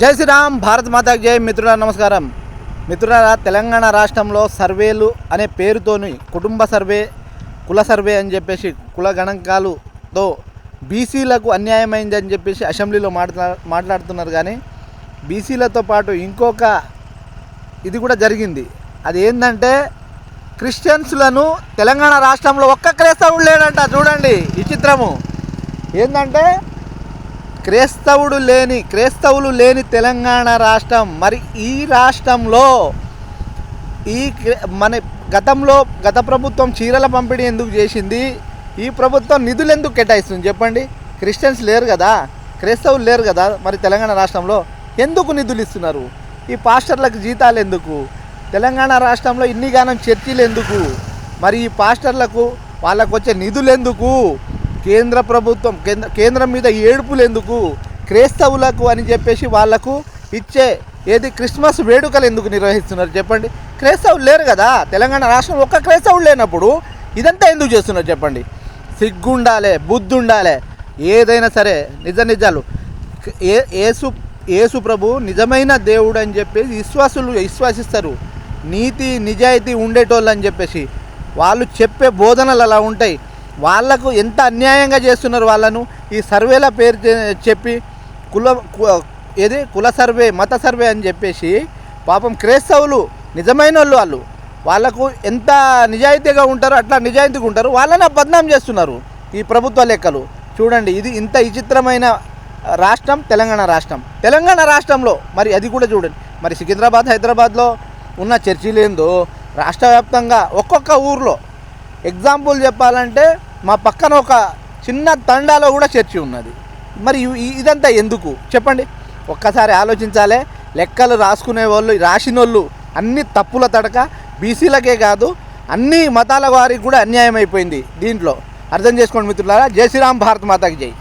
జై శ్రీరామ్ భారత్ మాతా జై. మిత్రుల నమస్కారం. మిత్రులారా తెలంగాణ రాష్ట్రంలో సర్వేలు అనే పేరుతోని కుటుంబ సర్వే కుల సర్వే అని చెప్పేసి కుల గణాంకాలుతో బీసీలకు అన్యాయమైందని చెప్పేసి అసెంబ్లీలో మాట్లా మాట్లాడుతున్నారు కానీ బీసీలతో పాటు ఇంకొక ఇది కూడా జరిగింది. అది ఏంటంటే క్రిస్టియన్స్లను తెలంగాణ రాష్ట్రంలో ఒక్క క్రైస్తవుడు లేడంట. చూడండి ఈ చిత్రము. ఏంటంటే క్రైస్తవుడు లేని క్రైస్తవులు లేని తెలంగాణ రాష్ట్రం. మరి ఈ రాష్ట్రంలో ఈ మన గతంలో గత ప్రభుత్వం చీరల పంపిణీ ఎందుకు చేసింది? ఈ ప్రభుత్వం నిధులు ఎందుకు కేటాయిస్తుంది చెప్పండి? క్రిస్టియన్స్ లేరు కదా క్రైస్తవులు లేరు కదా మరి తెలంగాణ రాష్ట్రంలో. ఎందుకు నిధులు ఇస్తున్నారు? ఈ పాస్టర్లకు జీతాలు ఎందుకు? తెలంగాణ రాష్ట్రంలో ఇన్ని గానం చర్చీలు ఎందుకు? మరి ఈ పాస్టర్లకు వాళ్ళకు వచ్చే నిధులు ఎందుకు? కేంద్ర ప్రభుత్వం కేంద్ర కేంద్రం మీద ఏడుపులు ఎందుకు క్రైస్తవులకు అని చెప్పేసి వాళ్ళకు ఇచ్చే ఏది క్రిస్మస్ వేడుకలు ఎందుకు నిర్వహిస్తున్నారు చెప్పండి. క్రైస్తవులు లేరు కదా. తెలంగాణ రాష్ట్రం ఒక్క క్రైస్తవులు లేనప్పుడు ఇదంతా ఎందుకు చేస్తున్నారు చెప్పండి. సిగ్గుండాలే బుద్ధి ఉండాలే ఏదైనా సరే నిజ నిజాలు. ఏ ఏసు ఏసు ప్రభు నిజమైన దేవుడు అని చెప్పేసి విశ్వాసులు విశ్వాసిస్తారు. నీతి నిజాయితీ ఉండేటోళ్ళు అని చెప్పేసి వాళ్ళు చెప్పే బోధనలు అలా ఉంటాయి. వాళ్ళకు ఎంత అన్యాయంగా చేస్తున్నారు వాళ్ళను? ఈ సర్వేల పేరు చెప్పి కుల కు- ఏది? కుల సర్వే మత సర్వే అని చెప్పేసి పాపం క్రైస్తవులు నిజమైన వాళ్ళు వాళ్ళు వాళ్ళకు ఎంత నిజాయితీగా ఉంటారో అట్లా నిజాయితీగా ఉంటారు. వాళ్ళని బద్నాం చేస్తున్నారు ఈ ప్రభుత్వ లెక్కలు. చూడండి ఇది ఇంత విచిత్రమైన రాష్ట్రం తెలంగాణ రాష్ట్రం. తెలంగాణ రాష్ట్రంలో మరి అది కూడా చూడండి. మరి సికింద్రాబాద్ హైదరాబాద్లో ఉన్న చర్చీలు రాష్ట్ర వ్యాప్తంగా ఒక్కొక్క ఊర్లో ఎగ్జాంపుల్ చెప్పాలంటే మా పక్కన ఒక చిన్న తండాలో కూడా చర్చి ఉన్నది. మరి ఇదంతా ఎందుకు? చెప్పండి. ఒక్కసారి ఆలోచించాలే. లెక్కలు రాసుకునే వాళ్ళు రాసిన వాళ్ళు అన్ని తప్పుల తడక బీసీలకే కాదు అన్ని మతాల వారికి కూడా అన్యాయం అయిపోయింది దీంట్లో. అర్థం చేసుకోండి మిత్రులారా. జై శ్రీరామ్ భారత్ మాతాకి జై.